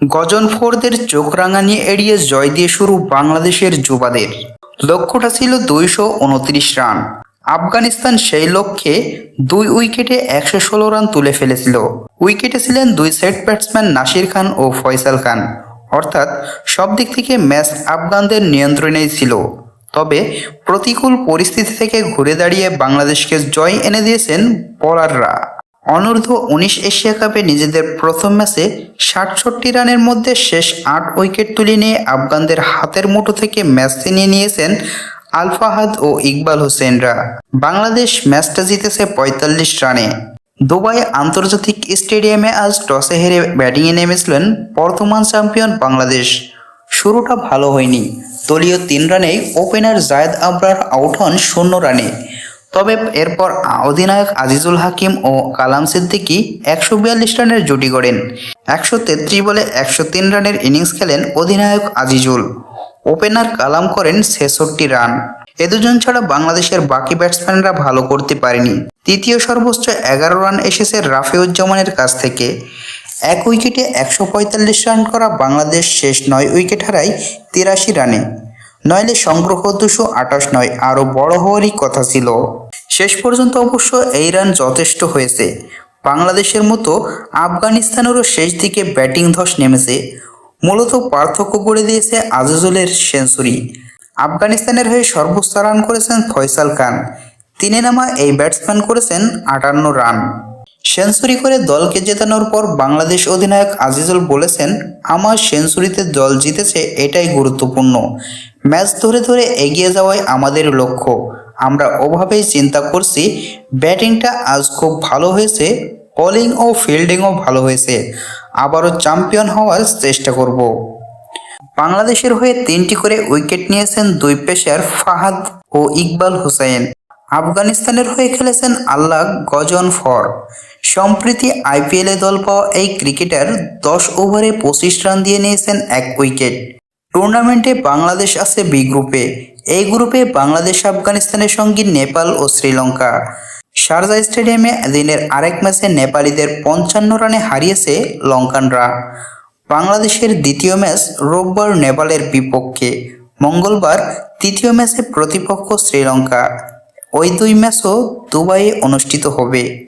গজনফোরদের চোখ রাঙানি এড়িয়ে জয় দিয়ে শুরু বাংলাদেশের যুবাদের। লক্ষ্যটা ছিল দুইশো উনত্রিশ রান। আফগানিস্তান সেই লক্ষ্যে দুই উইকেটে একশো ষোলো রান তুলে ফেলেছিল। উইকেটে ছিলেন দুই সেট ব্যাটসম্যান নাসির খান ও ফয়সাল খান। অর্থাৎ সব দিক থেকে ম্যাচ আফগানদের নিয়ন্ত্রণেই ছিল। তবে প্রতিকূল পরিস্থিতি থেকে ঘুরে দাঁড়িয়ে বাংলাদেশকে জয় এনে দিয়েছেন বোলাররা। অনূর্ধ্ব উনিশ এশিয়া কাপে নিজেদের প্রথম ম্যাচে সাতষট্টি রানের মধ্যে শেষ আট উইকেট তুলে নিয়ে আফগানদের হাতের মুঠো থেকে ম্যাচ ছিনিয়ে নিয়েছেন আলফাহাদ ও ইকবাল হোসেনরা। বাংলাদেশ ম্যাচটা জিতেছে পঁয়তাল্লিশ রানে। দুবাই আন্তর্জাতিক স্টেডিয়ামে আজ টসে হেরে ব্যাটিংয়ে নেমেছিলেন বর্তমান চ্যাম্পিয়ন বাংলাদেশ। শুরুটা ভালো হয়নি। দলীয় তিন রানেই ওপেনার জায়েদ আবরার আউট হন শূন্য রানে। তবে এরপর অধিনায়ক আজিজুল হাকিম ও কালাম সিদ্দিকি একশো বিয়াল্লিশ রানের জুটি গড়েন। একশো তেত্রিশ বলে একশো তিন রানের ইনিংস খেলেন অধিনায়ক আজিজুল। ওপেনার কালাম করেন ছেষট্টি রান। এ দুজন ছাড়া বাংলাদেশের বাকি ব্যাটসম্যানরা ভালো করতে পারেনি। তৃতীয় সর্বোচ্চ এগারো রান এসেছে রাফিউজ্জামানের কাছ থেকে। এক উইকেটে একশো পঁয়তাল্লিশ রান করা বাংলাদেশ শেষ নয় উইকেট হারায় তিরাশি রানে। নইলে সংগ্রহ দুশো আঠাশ নয় আরও বড় হওয়ারই কথা ছিল। শেষ পর্যন্ত অবশ্য এই রান যথেষ্ট হয়েছে। বাংলাদেশের মতো আফগানিস্তানেরও শেষ দিকে ব্যাটিং ধস নেমেছে। মূলত পার্থক্য করে দিয়েছে আজিজুলের সেঞ্চুরি। আফগানিস্তানের হয়ে সর্বোচ্চ রান করেছেন ফয়সাল খান। তিনে নামা এই ব্যাটসম্যান করেছেন আটান্ন রান। সেঞ্চুরি করে দলকে জেতানোর পর বাংলাদেশ অধিনায়ক আজিজুল বলেছেন, আমার সেঞ্চুরিতে দল জিতেছে, এটাই গুরুত্বপূর্ণ। ম্যাচ ধরে ধরে এগিয়ে যাওয়াই আমাদের লক্ষ্য। আমরা ওভাবেই চিন্তা করছি, ব্যাটিংটা আজ খুব ভালো হয়েছে, বোলিং ও ফিল্ডিংও ভালো হয়েছে। আবারও চ্যাম্পিয়ন হওয়ার চেষ্টা করব। বাংলাদেশের হয়ে তিনটি করে উইকেট নিয়েছেন দুই পেশার ফাহাদ ও ইকবাল হুসাইন আফগানিস্তানের হয়ে খেলেছেন আল্লাহ গজন ফর। সম্প্রতি আইপিএলে দল পাওয়া এই ক্রিকেটার দশ ওভারে পঁচিশ রান দিয়ে নিয়েছেন এক উইকেট। টুর্নামেন্টে বাংলাদেশ আছে বি গ্রুপে। এই গ্রুপে বাংলাদেশ, আফগানিস্তানের সঙ্গে নেপাল ও শ্রীলঙ্কা। শারজা স্টেডিয়ামে দিনের আরেক ম্যাচে নেপালিদের পঞ্চান্ন রানে হারিয়েছে লঙ্কানরা। বাংলাদেশের দ্বিতীয় ম্যাচ রোববার নেপালের বিপক্ষে। মঙ্গলবার তৃতীয় ম্যাচে প্রতিপক্ষ শ্রীলঙ্কা। ওই দুই ম্যাচও দুবাইয়ে অনুষ্ঠিত হবে।